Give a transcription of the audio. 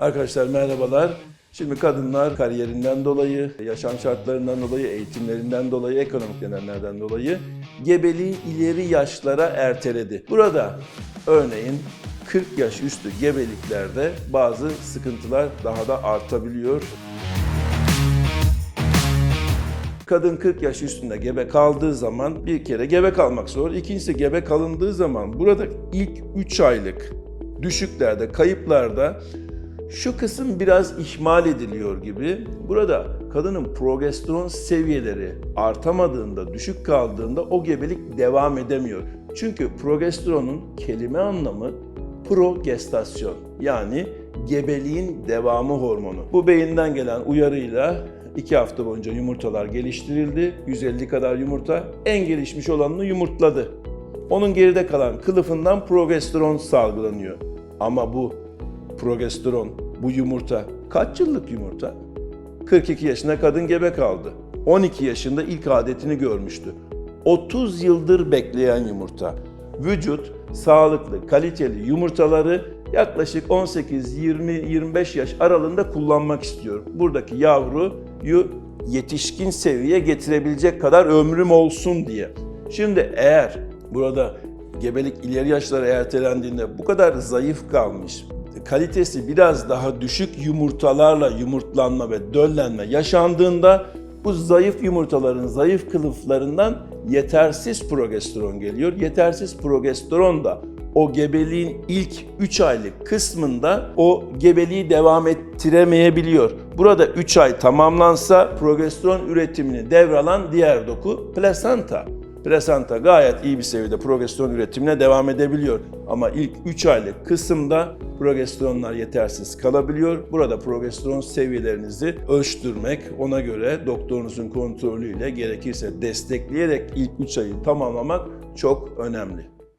Arkadaşlar merhabalar. Şimdi kadınlar kariyerinden dolayı, yaşam şartlarından dolayı, eğitimlerinden dolayı, ekonomik nedenlerden dolayı gebeliği ileri yaşlara erteledi. Burada örneğin 40 yaş üstü gebeliklerde bazı sıkıntılar daha da artabiliyor. Kadın 40 yaş üstünde gebe kaldığı zaman bir kere gebe kalmak zor. İkincisi gebe kalındığı zaman burada ilk 3 aylık düşüklerde, kayıplarda şu kısım biraz ihmal ediliyor gibi. Burada kadının progesteron seviyeleri artamadığında, düşük kaldığında o gebelik devam edemiyor. Çünkü progesteronun kelime anlamı progestasyon yani gebeliğin devamı hormonu. Bu beyinden gelen uyarıyla 2 hafta boyunca yumurtalar geliştirildi. 150 kadar yumurta en gelişmiş olanını yumurtladı. Onun geride kalan kılıfından progesteron salgılanıyor. Ama bu progesteron, bu yumurta kaç yıllık yumurta? 42 yaşında kadın gebe kaldı. 12 yaşında ilk adetini görmüştü. 30 yıldır bekleyen yumurta. Vücut sağlıklı, kaliteli yumurtaları yaklaşık 18, 20, 25 yaş aralığında kullanmak istiyor. Buradaki yavruyu yetişkin seviyeye getirebilecek kadar ömrüm olsun diye. Şimdi eğer burada gebelik ileri yaşlara ertelendiğinde bu kadar zayıf kalmış, kalitesi biraz daha düşük yumurtalarla yumurtlanma ve döllenme yaşandığında bu zayıf yumurtaların zayıf kılıflarından yetersiz progesteron geliyor. Yetersiz progesteron da o gebeliğin ilk 3 aylık kısmında o gebeliği devam ettiremeyebiliyor. Burada 3 ay tamamlansa progesteron üretimini devralan diğer doku plasenta. Plasenta gayet iyi bir seviyede progesteron üretimine devam edebiliyor. Ama ilk 3 aylık kısımda progesteronlar yetersiz kalabiliyor. Burada progesteron seviyelerinizi ölçtürmek, ona göre doktorunuzun kontrolüyle gerekirse destekleyerek ilk 3 ayı tamamlamak çok önemli.